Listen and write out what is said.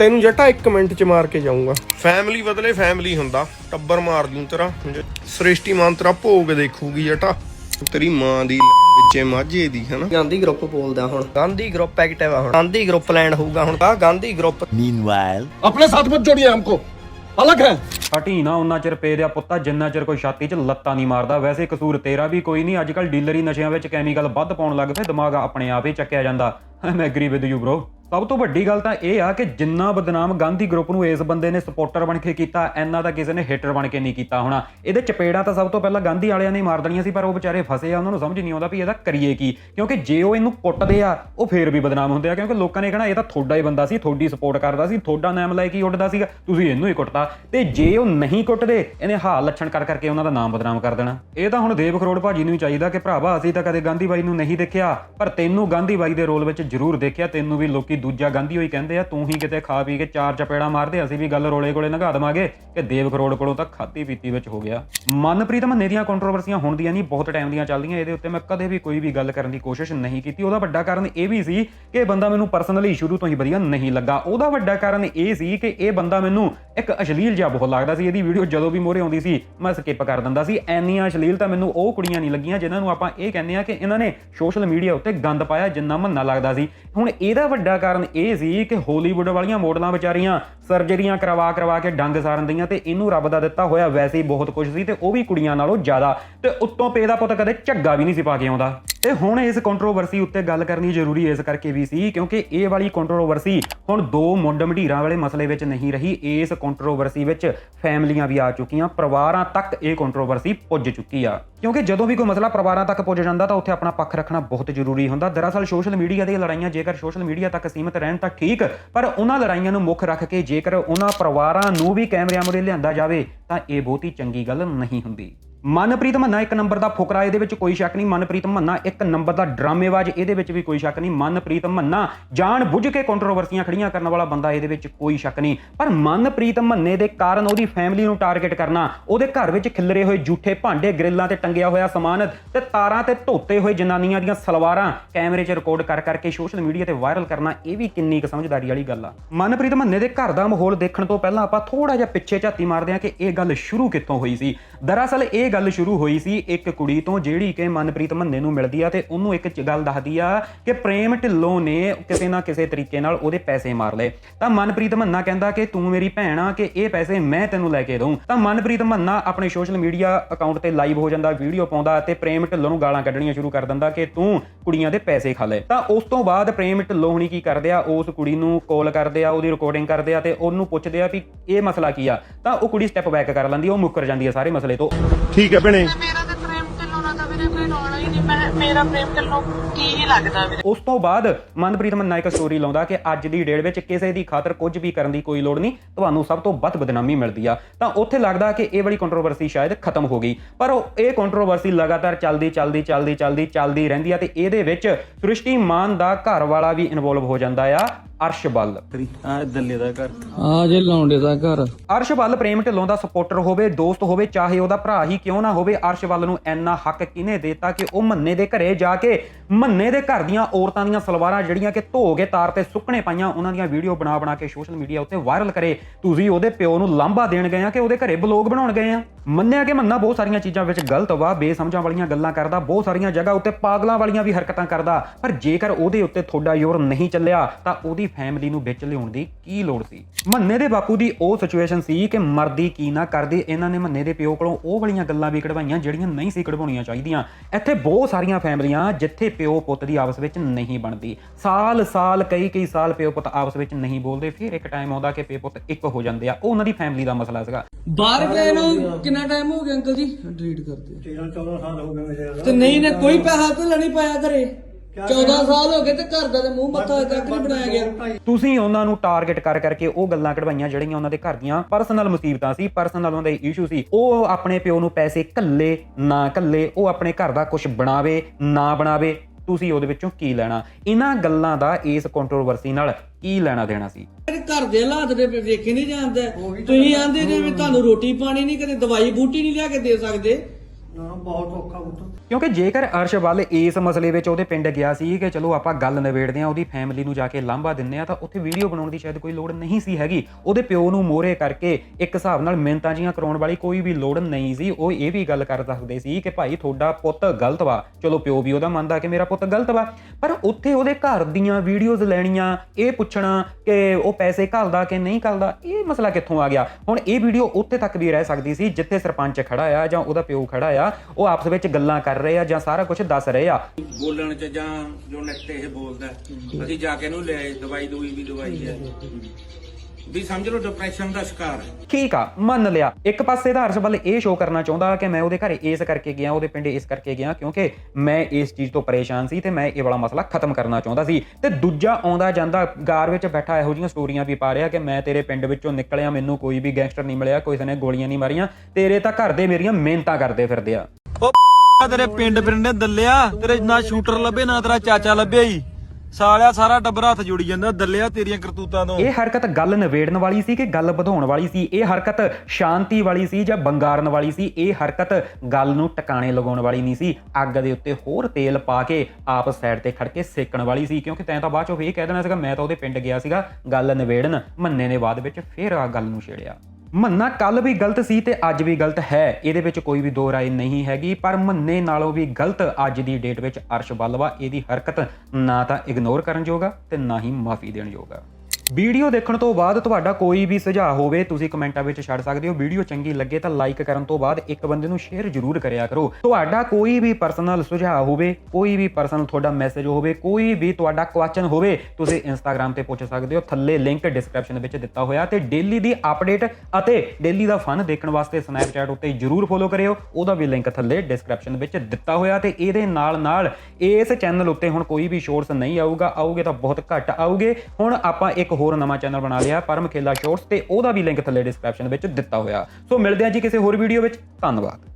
ਤੈਨੂੰ ਜਟਾ ਇੱਕ ਮਿੰਟ ਚ ਮਾਰ ਕੇ ਜਾਊਂਗਾ। ਫੈਮਿਲੀ ਬਦਲੇ ਫੈਮਿਲੀ ਹੁੰਦਾ। ਟੱਬਰ ਮਾਰ ਦੂੰ ਤੇਰਾ। ਸ੍ਰਿਸ਼ਟੀ ਮਾਨ ਤੇਰਾ ਭੋਗ ਦੇਖੂਗੀ ਜਟਾ। ਤੇਰੀ ਮਾਂ ਦੀ ਵਿੱਚੇ ਮਾਝੇ ਦੀ ਹਨਾ? ਗਾਂਧੀ ਗਰੁੱਪ ਬੋਲਦਾ ਹੁਣ। ਗਾਂਧੀ ਗਰੁੱਪ ਐਕਟਿਵ ਆ ਹੁਣ। ਗਾਂਧੀ ਗਰੁੱਪ ਲੈਂਡ ਹੋਊਗਾ ਹੁਣ। ਆ ਗਾਂਧੀ ਗਰੁੱਪ ਮੀਨਵਾਈਲ ਆਪਣੇ ਸਾਥ ਮਤ ਜੋੜੀਏ ਹਮਕੋ ਅਲੱਗ ਹੈ। ਹਟੀ ਨਾ ਉਹਨਾਂ ਚਿਰ ਪੇ ਦਿਆ ਪੁੱਤਾ ਜਿੰਨਾ ਚਿਰ ਕੋਈ ਛਾਤੀ 'ਚ ਲੱਤਾਂ ਨਹੀਂ ਮਾਰਦਾ। ਵੈਸੇ ਕਸੂਰ ਤੇਰਾ ਵੀ ਕੋਈ ਨਹੀਂ। ਅੱਜ ਕੱਲ ਡੀਲਰੀ ਨਸ਼ਿਆਂ ਵਿੱਚ ਕੈਮੀਕਲ ਵੱਧ ਪਾਉਣ ਲੱਗ ਪਏ। ਦਿਮਾਗ ਆਪਣੇ ਆਪ ਹੀ ਚੱਕਿਆ ਜਾਂਦਾ। I'm agree with you bro ਸਭ ਤੋਂ ਵੱਡੀ ਗੱਲ ਤਾਂ ਇਹ ਆ ਕਿ ਜਿੰਨਾ ਬਦਨਾਮ ਗਾਂਧੀ ਗਰੁੱਪ ਨੂੰ ਇਸ ਬੰਦੇ ਨੇ ਸਪੋਰਟਰ ਬਣ ਕੇ ਕੀਤਾ ਐਨਾ ਤਾਂ ਕਿਸੇ ਨੇ ਹਿੱਟਰ ਬਣ ਕੇ ਨਹੀਂ ਕੀਤਾ ਹੋਣਾ। ਇਹਦੇ ਚਪੇੜਾ ਤਾਂ ਸਭ ਤੋਂ ਪਹਿਲਾਂ ਗਾਂਧੀ ਵਾਲਿਆਂ ਨੇ ਮਾਰ ਦੇਣੀਆਂ ਸੀ, ਪਰ ਉਹ ਵਿਚਾਰੇ ਫਸੇ ਆ, ਉਹਨਾਂ ਨੂੰ ਸਮਝ ਨਹੀਂ ਆਉਂਦਾ ਵੀ ਇਹਦਾ ਕਰੀਏ ਕੀ। ਕਿਉਂਕਿ ਜੇ ਉਹ ਇਹਨੂੰ ਕੁੱਟਦੇ ਆ, ਉਹ ਫੇਰ ਵੀ ਬਦਨਾਮ ਹੁੰਦੇ ਆ, ਕਿਉਂਕਿ ਲੋਕਾਂ ਨੇ ਕਹਿਣਾ ਇਹ ਤਾਂ ਤੁਹਾਡਾ ਹੀ ਬੰਦਾ ਸੀ, ਤੁਹਾਡੀ ਸਪੋਰਟ ਕਰਦਾ ਸੀ, ਤੁਹਾਡਾ ਨਾਮ ਲੈ ਕੇ ਉੱਡਦਾ ਸੀਗਾ, ਤੁਸੀਂ ਇਹਨੂੰ ਹੀ ਕੁੱਟਦਾ ਤੇ ਜੇ ਉਹ ਨਹੀਂ ਕੁੱਟਦੇ, ਇਹਨੇ ਹਾਲ ਲੱਛਣ ਕਰ ਕਰਕੇ ਉਹਨਾਂ ਦਾ ਨਾਮ ਬਦਨਾਮ ਕਰ ਦੇਣਾ। ਇਹ ਤਾਂ ਹੁਣ ਦੇਵ ਖਰੋੜ ਭਾਜੀ ਨੂੰ ਹੀ ਚਾਹੀਦਾ ਕਿ ਭਰਾਵਾ ਅਸੀਂ ਤਾਂ ਕਦੇ ਗਾਂਧੀ ਬਾਈ ਨੂੰ ਨਹੀਂ ਦੇਖਿਆ, ਪਰ ਤੈਨੂੰ ਗਾਂਧੀ ਬਾਈ ਦੇ ਰੋਲ ਵਿੱਚ ਜ਼ਰੂਰ ਦੇਖਿਆ, ਤੈਨੂੰ ਵੀ ਲੋਕੀ ਦੂਜਾ ਗਾਂਧੀ ਹੋਈ ਕਹਿੰਦੇ ਆ, ਤੂੰ ਹੀ ਕਿਤੇ ਖਾ ਪੀ ਕੇ ਚਾਰ ਚਪੇੜਾ ਮਾਰਦੇ, ਅਸੀਂ ਵੀ ਗੱਲ ਰੋਲੇ ਕੋਲੇ ਨਗਾ ਦਵਾਂਗੇ। ਕਿ ਦੇਵ ਖਰੋੜ ਕੋਲੋਂ ਤਾਂ ਖਾਤੀ ਪੀਤੀ ਵਿੱਚ ਹੋ ਗਿਆ। ਮਨਪ੍ਰੀਤ ਮੰਨੇ ਦੀਆਂ ਕੰਟਰੋਵਰਸੀਆਂ ਹੁਣ ਦੀਆਂ ਨਹੀਂ, ਬਹੁਤ ਟਾਈਮ ਦੀਆਂ ਚੱਲਦੀਆਂ, ਇਹਦੇ ਉੱਤੇ ਮੈਂ ਕਦੇ ਵੀ ਕੋਈ ਵੀ ਗੱਲ ਕਰਨ ਦੀ ਕੋਸ਼ਿਸ਼ ਨਹੀਂ ਕੀਤੀ। ਉਹਦਾ ਵੱਡਾ ਕਾਰਨ ਇਹ ਵੀ ਸੀ ਕਿ ਇਹ ਬੰਦਾ ਮੈਨੂੰ ਪਰਸਨਲੀ ਸ਼ੁਰੂ ਤੋਂ ਹੀ ਵਧੀਆ ਨਹੀਂ ਲੱਗਾ। ਉਹਦਾ ਵੱਡਾ ਕਾਰਨ ਇਹ ਸੀ ਕਿ ਇਹ ਬੰਦਾ ਮੈਨੂੰ ਇੱਕ ਅਸ਼ਲੀਲ ਜਿਹਾ ਬਹੁਤ ਲੱਗਦਾ ਸੀ। ਇਹਦੀ ਵੀਡੀਓ ਜਦੋਂ ਵੀ ਮੋਰੇ ਆਉਂਦੀ ਸੀ, ਮੈਂ ਸਕਿਪ ਕਰ ਦਿੰਦਾ ਸੀ। ਐਨੀਆਂ ਅਸ਼ਲੀਲ ਤਾਂ ਮੈਨੂੰ ਉਹ ਕੁੜੀਆਂ ਨਹੀਂ ਲੱਗੀਆਂ ਜਿਨ੍ਹਾਂ ਨੂੰ ਆਪਾਂ ਇਹ ਕਹਿੰਦੇ ਆ ਕਿ ਇਹਨਾਂ ਨੇ ਸੋਸ਼ਲ ਮੀਡੀਆ ਉੱਤੇ ਗੰਦ ਪਾਇਆ, ਜਿੰਨਾ ਮੰਨਾ ਲੱਗਦਾ ਸੀ। ਹੁਣ ਇਹਦਾ ਵੱਡਾ ਕਾਰਨ ਇਹ ਸੀ ਕਿ ਹਾਲੀਵੁੱਡ ਵਾਲੀਆਂ ਮੋਡਲਾਂ ਵਿਚਾਰੀਆਂ ਸਰਜਰੀਆਂ ਕਰਵਾ ਕਰਵਾ ਕੇ ਡੰਗ ਸਾਰਨ ਦੀਆਂ ਤੇ ਇਹਨੂੰ ਰੱਬ ਦਾ ਦਿੱਤਾ ਹੋਇਆ ਵੈਸੇ ਹੀ ਬਹੁਤ ਕੁਝ ਸੀ ਤੇ ਉਹ ਵੀ ਕੁੜੀਆਂ ਨਾਲੋਂ ਜ਼ਿਆਦਾ। ਤੇ ਉੱਤੋਂ ਪੇ ਦਾ ਪੁੱਤ ਕਦੇ ਝੱਗਾ ਵੀ ਨਹੀਂ ਸੀ ਪਾ ਕੇ ਆਉਂਦਾ। ਤੇ ਹੁਣ ਇਸ ਕੰਟਰੋਵਰਸੀ ਉੱਤੇ ਗੱਲ ਕਰਨੀ ਜ਼ਰੂਰੀ ਇਸ ਕਰਕੇ ਵੀ ਸੀ ਕਿਉਂਕਿ ਇਹ ਵਾਲੀ ਕੰਟਰੋਵਰਸੀ ਹੁਣ ਦੋ ਮੁੰਡ ਮਢੀਰਾਂ ਵਾਲੇ ਮਸਲੇ ਵਿੱਚ ਨਹੀਂ ਰਹੀ। ਇਸ ਕੰਟਰੋਵਰਸੀ ਵਿੱਚ ਫੈਮਲੀਆਂ ਵੀ ਆ ਚੁੱਕੀਆਂ, ਪਰਿਵਾਰਾਂ ਤੱਕ ਇਹ ਕੰਟਰੋਵਰਸੀ ਪੁੱਜ ਚੁੱਕੀ ਆ। ਕਿਉਂਕਿ ਜਦੋਂ ਵੀ ਕੋਈ ਮਸਲਾ ਪਰਿਵਾਰਾਂ ਤੱਕ ਪੁੱਜ ਜਾਂਦਾ ਤਾਂ ਉੱਥੇ ਆਪਣਾ ਪੱਖ ਰੱਖਣਾ ਬਹੁਤ ਜ਼ਰੂਰੀ ਹੁੰਦਾ। ਦਰਅਸਲ ਸੋਸ਼ਲ ਮੀਡੀਆ ਦੀਆਂ ਲੜਾਈਆਂ ਜੇਕਰ ਸੋਸ਼ਲ ਮੀਡੀਆ ਤੱਕ ਸੀਮਿਤ ਰਹਿਣ ਤਾਂ ਠੀਕ, ਪਰ ਉਹਨਾਂ ਲੜਾਈਆਂ ਨੂੰ ਮੁੱਖ ਰੱਖ ਕੇ ਜੇਕਰ ਉਹਨਾਂ ਪਰਿਵਾਰਾਂ ਨੂੰ ਵੀ ਕੈਮਰਿਆਂ ਮੁਰੇ ਲਿਆਂਦਾ ਜਾਵੇ ਤਾਂ ਇਹ ਬਹੁਤੀ ਚੰਗੀ ਗੱਲ ਨਹੀਂ ਹੁੰਦੀ। ਮਨਪ੍ਰੀਤ ਮੰਨਾ ਇੱਕ ਨੰਬਰ ਦਾ ਫੁਕਰਾ, ਇਹਦੇ ਵਿੱਚ ਕੋਈ ਸ਼ੱਕ ਨਹੀਂ। ਮਨਪ੍ਰੀਤ ਮੰਨਾ ਇੱਕ ਨੰਬਰ ਦਾ ਡਰਾਮੇਬਾਜ਼, ਇਹਦੇ ਵਿੱਚ ਵੀ ਕੋਈ ਸ਼ੱਕ ਨਹੀਂ। ਮਨਪ੍ਰੀਤ ਮੰਨਾ ਜਾਣ ਬੁੱਝ ਕੇ ਕੰਟਰੋਵਰਸੀਆਂ ਖੜੀਆਂ ਕਰਨ ਵਾਲਾ ਬੰਦਾ, ਇਹਦੇ ਵਿੱਚ ਕੋਈ ਸ਼ੱਕ ਨਹੀਂ। ਪਰ ਮਨਪ੍ਰੀਤ ਮੰਨੇ ਦੇ ਕਾਰਨ ਉਹਦੀ ਫੈਮਿਲੀ ਨੂੰ ਟਾਰਗੇਟ ਕਰਨਾ, ਉਹਦੇ ਘਰ ਵਿੱਚ ਖਿਲਰੇ ਹੋਏ ਜੂਠੇ ਭਾਂਡੇ, ਗ੍ਰਿਲਾਂ ਤੇ ਟੰਗਿਆ ਹੋਇਆ ਸਮਾਨ ਤੇ ਤਾਰਾਂ ਤੇ ਧੋਤੇ ਹੋਏ ਜਨਾਨੀਆਂ ਦੀਆਂ ਸਲਵਾਰਾਂ, ਕੈਮਰੇ 'ਚ ਰਿਕਾਰਡ ਕਰ ਕਰਕੇ ਸੋਸ਼ਲ ਮੀਡੀਆ ਤੇ ਵਾਇਰਲ ਕਰਨਾ, ਇਹ ਵੀ ਕਿੰਨੀ ਕੁ ਸਮਝਦਾਰੀ ਵਾਲੀ ਗੱਲ ਆ। ਮਨਪ੍ਰੀਤ ਮੰਨੇ ਦੇ ਘਰ ਦਾ ਮਾਹੌਲ ਦੇਖਣ ਤੋਂ ਪਹਿਲਾਂ ਆਪਾਂ ਥੋੜਾ ਜਿਹਾ ਪਿੱਛੇ ਝਾਤੀ ਮਾਰਦੇ ਹਾਂ ਕਿ ਇਹ ਗੱਲ ਸ਼ੁਰੂ ਕਿੱਥੋਂ ਹੋਈ ਸੀ। ਦਰਅਸਲ ਇਹ ਗੱਲ ਸ਼ੁਰੂ ਹੋਈ ਸੀ, ਇੱਕ ਕੁੜੀ ਤੋਂ ਜਿਹੜੀ ਕਿ ਮਨਪ੍ਰੀਤ ਮੰਨੇ ਨੂੰ ਮਿਲਦੀ ਆ ਤੇ ਉਹਨੂੰ ਇੱਕ ਗੱਲ ਦੱਸਦੀ ਆ ਕਿ ਪ੍ਰੇਮ ਢਿੱਲੋਂ ਨੇ ਕਿਸੇ ਨਾ ਕਿਸੇ ਤਰੀਕੇ ਨਾਲ ਉਹਦੇ ਪੈਸੇ ਮਾਰ ਲਏ। ਤਾਂ ਮਨਪ੍ਰੀਤ ਮੰਨਾ ਕਹਿੰਦਾ ਕਿ ਤੂੰ ਮੇਰੀ ਭੈਣ ਆ ਕਿ ਇਹ ਪੈਸੇ ਮੈਂ ਤੈਨੂੰ ਲੈ ਕੇ ਦਊਂ। ਤਾਂ ਮਨਪ੍ਰੀਤ ਮੰਨਾ ਆਪਣੇ ਸੋਸ਼ਲ ਮੀਡੀਆ ਅਕਾਊਂਟ ਤੇ ਲਾਈਵ ਹੋ ਜਾਂਦਾ, ਵੀਡੀਓ ਪਾਉਂਦਾ ਤੇ ਪ੍ਰੇਮ ਢਿੱਲੋਂ ਨੂੰ ਗਾਲਾਂ ਕੱਢਣੀਆਂ ਸ਼ੁਰੂ ਕਰ ਦਿੰਦਾ ਕਿ ਤੂੰ ਕੁੜੀਆਂ ਦੇ ਪੈਸੇ ਖਾ ਲਏ ਤਾਂ ਉਸ ਤੋਂ ਬਾਅਦ ਪ੍ਰੇਮ ਢਿੱਲੋਂ ਹੁਣੀ ਕੀ ਕਰਦੇ ਆ, ਉਸ ਕੁੜੀ ਨੂੰ ਕਾਲ ਕਰਦੇ ਆ, ਉਹਦੀ ਰਿਕਾਰਡਿੰਗ ਕਰਦੇ ਆ ਤੇ ਉਹਨੂੰ ਪੁੱਛਦੇ ਆ ਵੀ ਇਹ ਮਸਲਾ ਕੀ ਆ। ਤਾਂ ਉਹ ਕੁੜੀ ਸਟੈਪ ਬੈਕ ਕਰ ਲੈਂਦੀ, ਉਹ ਮੁੱਕਰ ਜਾਂਦੀ ਆ ਸਾਰੇ ਮਸਲੇ ਤੋਂ। ਠੀਕ ਹੈ ਭੈਣੇ। ਮੇਰਾ ਤੇ ਪ੍ਰੇਮ ਢਿੱਲੋਂ ਨਾਲ ਤਾਂ ਵੀਰੇ ਕੋਈ ਰੌਲਾ ਹੀ ਨਹੀਂ, ਮੈਂ ਮੇਰਾ ਪ੍ਰੇਮ ਢਿੱਲੋਂ ਕੀ ਹੀ ਲੱਗਦਾ ਵੀਰੇ? ਉਸ ਤੋਂ ਬਾਅਦ ਮਨਪ੍ਰੀਤ ਮੰਨਾ ਇੱਕ ਸਟੋਰੀ ਲਾਉਂਦਾ ਕਿ ਅੱਜ ਦੀ ਡੇਟ ਵਿੱਚ ਕਿਸੇ ਦੀ ਖਾਤਰ ਕੁਝ ਵੀ ਕਰਨ ਦੀ ਕੋਈ ਲੋੜ ਨਹੀਂ ਤੁਹਾਨੂੰ ਸਭ ਤੋਂ ਵੱਧ ਬਦਨਾਮੀ ਮਿਲਦੀ ਆ। ਤਾਂ ਉੱਥੇ ਲੱਗਦਾ ਕਿ ਇਹ ਵਾਲੀ ਕੰਟਰੋਵਰਸੀ ਸ਼ਾਇਦ ਖਤਮ ਹੋ ਗਈ। ਪਰ ਉਹ ਇਹ ਕੰਟਰੋਵਰਸੀ ਲਗਾਤਾਰ ਚੱਲਦੀ ਚੱਲਦੀ ਚੱਲਦੀ ਚੱਲਦੀ ਚੱਲਦੀ ਰਹਿੰਦੀ ਆ ਤੇ ਇਹਦੇ ਵਿੱਚ ਸ੍ਰਿਸ਼ਟੀ ਮਾਨ ਦਾ ਘਰ ਵਾਲਾ ਵੀ ਇਨਵੋਲਵ ਹੋ ਜਾਂਦਾ ਆ ਅਰਸ਼ਬਲ ਆ ਜੇ ਲੌਂਡੇ ਦਾ ਘਰ। ਅਰਸ਼ਵੱਲ ਪ੍ਰੇਮ ਢਿੱਲੋਂ ਦਾ ਸਪੋਰਟਰ ਹੋਵੇ ਦੋਸਤ ਹੋਵੇ ਚਾਹੇ ਉਹਦਾ ਭਰਾ ਹੀ ਕਿਉਂ ਨਾ ਹੋਵੇ ਅਰਸ਼ਵੱਲ ਨੂੰ ਇੰਨਾ ਹੱਕ ਕਿਹਨੇ ਦਿੱਤਾ ਕਿ ਉਹ ਮੰਨੇ ਦੇ ਘਰੇ ਜਾ ਕੇ ਮੰਨੇ ਦੇ ਘਰ ਦੀਆਂ ਔਰਤਾਂ ਦੀਆਂ ਸਲਵਾਰਾਂ ਜਿਹੜੀਆਂ ਕਿ ਧੋ ਕੇ ਤਾਰ ਤੇ ਸੁੱਕਣੇ ਪਾਈਆਂ ਉਹਨਾਂ ਦੀਆਂ ਵੀਡੀਓ ਬਣਾ ਬਣਾ ਕੇ ਸੋਸ਼ਲ ਮੀਡੀਆ ਉੱਤੇ ਵਾਇਰਲ ਕਰੇ। ਤੁਸੀਂ ਉਹਦੇ ਪਿਓ ਨੂੰ ਲਾਂਭਾ ਦੇਣ ਗਏ ਆ ਕਿ ਉਹਦੇ ਘਰੇ ਬਲੌਗ ਬਣਾਉਣ ਗਏ ਆ? ਮੰਨਿਆ ਕਿ ਮੰਨਾ ਬਹੁਤ ਸਾਰੀਆਂ ਚੀਜ਼ਾਂ ਵਿੱਚ ਗਲਤ ਵਾ, ਬੇਸਮਝਾਂ ਵਾਲੀਆਂ ਗੱਲਾਂ ਕਰਦਾ, ਬਹੁਤ ਸਾਰੀਆਂ ਜਗ੍ਹਾ ਉੱਤੇ ਪਾਗਲਾਂ ਵਾਲੀਆਂ ਵੀ ਹਰਕਤਾਂ ਕਰਦਾ, ਪਰ ਜੇਕਰ ਉਹਦੇ ਉੱਤੇ ਤੁਹਾਡਾ ਜ਼ੋਰ ਨਹੀਂ ਚੱਲਿਆ, ਤਾਂ ਉਹਦੀ ਫੈਮਿਲੀ ਨੂੰ ਵਿੱਚ ਲਿਆਉਣ ਦੀ ਕੀ ਲੋੜ ਸੀ? ਮੰਨੇ ਦੇ ਬਾਪੂ ਦੀ ਉਹ ਸਿਚੁਏਸ਼ਨ ਸੀ ਕਿ ਮਰਦੀ ਕੀ ਨਾ ਕਰਦੀ, ਇਹਨਾਂ ਨੇ ਮੰਨੇ ਦੇ ਪਿਓ ਕੋਲੋਂ ਉਹ ਵਾਲੀਆਂ ਗੱਲਾਂ ਵੀ ਕਢਵਾਈਆਂ, ਜਿਹੜੀਆਂ ਨਹੀਂ ਸੀ ਕਢਵਾਉਣੀਆਂ ਚਾਹੀਦੀਆਂ। ਇੱਥੇ ਬਹੁਤ ਸਾਰੀਆਂ ਫੈਮਲੀਆਂ ਜਿੱਥੇ ਪਿਓ ਪੁੱਤ ਦੀ ਆਪਸ ਵਿੱਚ ਨਹੀਂ ਬਣਦੀ। ਸਾਲ ਸਾਲ ਕਈ ਕਈ ਸਾਲ ਪਿਓ ਪੁੱਤ ਆਪਸ ਵਿੱਚ ਨਹੀਂ ਬੋਲਦੇ, ਫਿਰ ਇੱਕ ਟਾਈਮ ਆਉਂਦਾ ਕਿ ਪਿਓ ਪੁੱਤ ਇੱਕ ਹੋ ਜਾਂਦੇ ਆ, ਉਹ ਉਹਨਾਂ ਦੀ ਫੈਮਿਲੀ ਦਾ ਮਸਲਾ ਸੀਗਾ। ਬਾਹਰ ਗਏ ਨੂੰ ਕਿੰਨਾ ਟਾਈਮ ਹੋ ਗਿਆ ਅੰਕਲ ਜੀ? ਡਿਲੀਟ ਕਰ ਦਿਓ 13 14 ਸਾਲ ਹੋ ਗਏ ਤੇ ਨਹੀਂ ਨੇ ਕੋਈ ਪੈਸਾ ਤਾਂ ਨਹੀਂ ਪਾਇਆ ਘਰੇ। 14 ਸਾਲ ਹੋ ਗਏ ਤੇ ਘਰ ਦਾ ਤੇ ਮੂੰਹ ਮੱਥਾ ਤੱਕ ਨਹੀਂ ਬਣਾਇਆ ਗਿਆ। ਤੁਸੀਂ ਉਹਨਾਂ ਨੂੰ ਟਾਰਗੇਟ ਕਰ ਕਰਕੇ ਉਹ ਗੱਲਾਂ ਕਢਵਾਈਆਂ ਜਿਹੜੀਆਂ ਉਹਨਾਂ ਦੇ ਘਰ ਦੀਆਂ ਪਰਸਨਲ ਮੁਸੀਬਤਾਂ ਸੀ ਪਰਸਨਲ ਉਹਨਾਂ ਦੇ ਇਸ਼ੂ ਸੀ। ਉਹ ਆਪਣੇ ਪਿਓ ਨੂੰ ਪੈਸੇ ਕੱਲੇ ਨਾ ਕੱਲੇ ਉਹ ਆਪਣੇ ਘਰ ਦਾ ਕੁਝ ਬਣਾਵੇ ਨਾ ਬਣਾਵੇ। ਤੁਸੀਂ ਉਹਦੇ ਵਿੱਚੋਂ ਕੀ ਲੈਣਾ? ਇਹਨਾਂ ਗੱਲਾਂ ਦਾ ਇਸ ਕੰਟਰੋਵਰਸੀ ਨਾਲ ਕੀ ਲੈਣਾ ਦੇਣਾ ਸੀ? ਘਰ ਦੇ ਹਾਲਾਤ ਦੇ ਵੇਖੇ ਨਹੀਂ ਜਾਂਦੇ ਤੁਸੀਂ ਆਂਦੇ ਜੇ ਵੀ ਤੁਹਾਨੂੰ ਰੋਟੀ ਪਾਣੀ ਨਹੀਂ ਕਦੇ ਦਵਾਈ ਬੂਟੀ ਨਹੀਂ ਲਿਆ ਕੇ ਦੇ ਸਕਦੇ। ਬਹੁਤ ਔਖਾ ਕਿਉਂਕਿ ਜੇਕਰ ਅਰਸ਼ ਵੱਲ ਇਸ ਮਸਲੇ ਵਿੱਚ ਉਹਦੇ ਪਿੰਡ ਗਿਆ ਸੀ ਕਿ ਚਲੋ ਆਪਾਂ ਗੱਲ ਨਿਬੇੜਦੇ ਆ ਉਹਦੀ ਫੈਮਿਲੀ ਨੂੰ ਜਾ ਕੇ ਲਾਂਭਾ ਦਿੰਨੇ ਆ ਤਾਂ ਉੱਥੇ ਵੀਡੀਓ ਬਣਾਉਣ ਦੀ ਸ਼ਾਇਦ ਕੋਈ ਲੋੜ ਨਹੀਂ ਸੀ ਹੈਗੀ। ਉਹਦੇ ਪਿਓ ਨੂੰ ਮੋਹਰੇ ਕਰਕੇ ਇੱਕ ਹਿਸਾਬ ਨਾਲ ਮਿਹਨਤਾਂ ਜੀਆਂ ਕਰਾਉਣ ਵਾਲੀ ਕੋਈ ਵੀ ਲੋੜ ਨਹੀਂ ਸੀ। ਉਹ ਇਹ ਵੀ ਗੱਲ ਕਰ ਸਕਦੇ ਸੀ ਕਿ ਭਾਈ ਤੁਹਾਡਾ ਪੁੱਤ ਗਲਤ ਵਾ। ਚਲੋ ਪਿਓ ਵੀ ਉਹਦਾ ਮੰਨਦਾ ਕਿ ਮੇਰਾ ਪੁੱਤ ਗਲਤ ਵਾ। ਪਰ ਉੱਥੇ ਉਹਦੇ ਘਰ ਦੀਆਂ ਵੀਡੀਓਜ਼ ਲੈਣੀਆਂ, ਇਹ ਪੁੱਛਣਾ ਕਿ ਉਹ ਪੈਸੇ ਘੱਲਦਾ ਕਿ ਨਹੀਂ ਘੱਲਦਾ, ਇਹ ਮਸਲਾ ਕਿੱਥੋਂ ਆ ਗਿਆ? ਹੁਣ ਇਹ ਵੀਡੀਓ ਉੱਥੇ ਤੱਕ ਵੀ ਰਹਿ ਸਕਦੀ ਸੀ, ਜਿੱਥੇ ਸਰਪੰਚ ਖੜਾ ਆ ਜਾਂ ਉਹਦਾ ਪਿਓ ਖੜਾ ਆ ਉਹ ਆਪਸ ਵਿੱਚ ਗੱਲਾਂ ਕਰ ਰਹੇ ਆ ਜਾਂ ਸਾਰਾ ਕੁਝ ਦੱਸ ਰਹੇ ਆ। ਬੋਲਣ ਚ ਜਾਂ ਜੋ ਨੈਟ ਇਹ ਬੋਲਦਾ ਅਸੀਂ ਜਾ ਕੇ ਇਹਨੂੰ ਲੈ ਆਏ, ਦਵਾਈ ਦੂਈ ਵੀ ਦਵਾਈ ਹੈ। ਵੀ ਸਮਝ ਲਓ ਡਿਪਰੈਸ਼ਨ ਦਾ ਸ਼ਿਕਾਰ ਹੈ। ਠੀਕ ਆ ਮੰਨ ਲਿਆ। ਇੱਕ ਪਾਸੇ ਦਾ ਹਰਸ਼ ਵੱਲ ਇਹ ਸ਼ੋਅ ਕਰਨਾ ਚਾਹੁੰਦਾ ਕਿ ਮੈਂ ਉਹਦੇ ਘਰੇ ਇਸ ਕਰਕੇ ਗਿਆ ਉਹਦੇ ਪਿੰਡ ਇਸ ਕਰਕੇ ਗਿਆ ਕਿਉਂਕਿ ਮੈਂ ਇਸ ਚੀਜ਼ ਤੋਂ ਪਰੇਸ਼ਾਨ ਸੀ ਤੇ ਮੈਂ ਇਹ ਵਾਲਾ ਮਸਲਾ ਖਤਮ ਕਰਨਾ ਚਾਹੁੰਦਾ ਸੀ। ਤੇ ਦੂਜਾ ਆਉਂਦਾ ਜਾਂਦਾ ਗਾਰ ਵਿੱਚ ਬੈਠਾ ਇਹੋ ਜਿਹੀਆਂ ਸਟੋਰੀਆਂ ਵੀ ਪਾ ਰਿਹਾ ਕਿ ਮੈਂ ਤੇਰੇ ਪਿੰਡ ਵਿੱਚੋਂ ਨਿਕਲਿਆ ਮੈਨੂੰ ਕੋਈ ਵੀ ਗੈਂਗਸਟਰ ਨਹੀਂ ਮਿਲਿਆ ਕੋਈ ਨੇ ਗੋਲੀਆਂ ਨਹੀਂ ਮਾਰੀਆਂ। ਤੇਰੇ ਤਾਂ ਘਰ ਦੇ ਮੇਰੀਆਂ ਮਿਹਨਤਾਂ ਕਰਦੇ ਫਿਰਦੇ ਆ। ਤੇਰੇ ਪਿੰਡ ਪਿੰਡੇ ਦੱਲਿਆ ਤੇਰੇ ਨਾ ਸ਼ੂਟਰ ਲੱਭੇ ਨਾ ਤੇਰਾ ਚਾਚਾ ਲੱਭਿਆ ਹੀ। ਸਾਲਿਆ ਸਾਰਾ ਟੱਬਰ ਹੱਥ ਜੋੜੀ ਜਾਂਦਾ, ਦੱਲਿਆ ਤੇਰੀਆਂ ਕਰਤੂਤਾਂ ਤੋਂ। ਇਹ ਹਰਕਤ ਗੱਲ ਨਿਬੇੜਨ ਵਾਲੀ ਸੀ ਕਿ ਗੱਲ ਵਧਾਉਣ ਵਾਲੀ ਸੀ? ਇਹ ਹਰਕਤ ਸ਼ਾਂਤੀ ਵਾਲੀ ਸੀ ਜਾਂ ਬੰਗਾਰਨ ਵਾਲੀ ਸੀ? ਇਹ ਹਰਕਤ ਗੱਲ ਨੂੰ ਟਿਕਾਣੇ ਲਗਾਉਣ ਵਾਲੀ ਨਹੀਂ ਸੀ। ਅੱਗ ਦੇ ਉੱਤੇ ਹੋਰ ਤੇਲ ਪਾ ਕੇ ਆਪ ਸਾਈਡ ਤੇ ਖੜ ਕੇ ਸੇਕਣ ਵਾਲੀ ਸੀ। ਕਿਉਂਕਿ ਤੈਂ ਤਾਂ ਬਾਅਦ ਚੋਂ ਇਹ ਕਹਿ ਦੇਣਾ ਸੀਗਾ, ਮੈਂ ਤਾਂ ਉਹਦੇ ਪਿੰਡ ਗਿਆ ਸੀਗਾ। ਗੱਲ ਨਿਬੇੜਨ, ਮੰਨੇ ਨੇ ਬਾਅਦ ਵਿੱਚ ਫੇਰ ਆ ਗੱਲ ਨੂੰ ਛੇੜਿਆ। ਮੰਨਾ ਕੱਲ ਵੀ ਗਲਤ ਸੀ ਤੇ ਅੱਜ ਵੀ ਗਲਤ ਹੈ। ਇਹਦੇ ਵਿੱਚ ਕੋਈ ਵੀ ਦੋ ਰਾਏ ਨਹੀਂ ਹੈਗੀ, ਪਰ ਮੰਨੇ ਨਾਲੋਂ ਵੀ ਗਲਤ ਅੱਜ ਦੀ ਡੇਟ ਵਿੱਚ ਅਰਸ਼ ਬਲਵਾ, ਇਹਦੀ ਹਰਕਤ ਨਾ ਤਾਂ ਇਗਨੋਰ ਕਰਨ ਜੋਗਾ ਤੇ ਨਾ ਹੀ ਮਾਫੀ ਦੇਣ ਜੋਗਾ। ਵੀਡੀਓ ਦੇਖਣ ਤੋਂ ਬਾਅਦ ਤੁਹਾਡਾ ਕੋਈ ਵੀ ਸੁਝਾਅ ਹੋਵੇ, ਤੁਸੀਂ ਕਮੈਂਟਾਂ ਵਿੱਚ ਛੱਡ ਸਕਦੇ ਹੋ। ਵੀਡੀਓ ਚੰਗੀ ਲੱਗੇ ਤਾਂ ਲਾਈਕ ਕਰਨ ਤੋਂ ਬਾਅਦ ਇੱਕ ਬੰਦੇ ਨੂੰ ਸ਼ੇਅਰ ਜ਼ਰੂਰ ਕਰਿਆ ਕਰੋ। ਤੁਹਾਡਾ ਕੋਈ ਵੀ ਪਰਸਨਲ ਸੁਝਾਅ ਹੋਵੇ, ਕੋਈ ਵੀ ਪਰਸਨਲ ਤੁਹਾਡਾ ਮੈਸੇਜ ਹੋਵੇ, ਕੋਈ ਵੀ ਤੁਹਾਡਾ ਕੁਐਸਚਨ ਹੋਵੇ, ਤੁਸੀਂ ਇੰਸਟਾਗ੍ਰam ਤੇ ਪੁੱਛ ਸਕਦੇ ਹੋ। ਥੱਲੇ ਲਿੰਕ ਡਿਸਕ੍ਰਿਪਸ਼ਨ ਵਿੱਚ ਦਿੱਤਾ ਹੋਇਆ ਤੇ ਡੇਲੀ ਦੀ ਅਪਡੇਟ ਅਤੇ ਡੇਲੀ ਦਾ ਫਨ ਦੇਖਣ ਵਾਸਤੇ ਸਨੈਪਚੈਟ ਉੱਤੇ ਜਰੂਰ ਫੋਲੋ ਕਰਿਓ। ਉਹਦਾ ਵੀ ਲਿੰਕ ਥੱਲੇ ਡਿਸਕ੍ਰਿਪਸ਼ਨ ਵਿੱਚ ਦਿੱਤਾ ਹੋਇਆ ਤੇ ਇਹਦੇ ਨਾਲ ਨਾਲ ਇਸ ਚੈਨਲ ਉੱਤੇ ਹੁਣ ਕੋਈ ਵੀ ਸ਼ੋਰਟਸ ਨਹੀਂ ਆਊਗਾ, ਆਊਗੇ ਤਾਂ ਬਹੁਤ ਘੱਟ ਆਊਗੇ। ਹੁਣ ਆਪਾਂ ਇੱਕ ਹੋਰ ਨਵਾਂ ਚੈਨਲ ਬਣਾ ਲਿਆ, ਪਰਮ ਖੇਲਾ ਸ਼ੋਰਟਸ ਤੇ ਉਹਦਾ ਵੀ ਲਿੰਕ ਥੱਲੇ ਡਿਸਕ੍ਰਿਪਸ਼ਨ ਵਿੱਚ ਦਿੱਤਾ ਹੋਇਆ। ਸੋ ਮਿਲਦੇ ਹਾਂ ਜੀ ਕਿਸੇ ਹੋਰ ਵੀਡੀਓ ਵਿੱਚ। ਧੰਨਵਾਦ।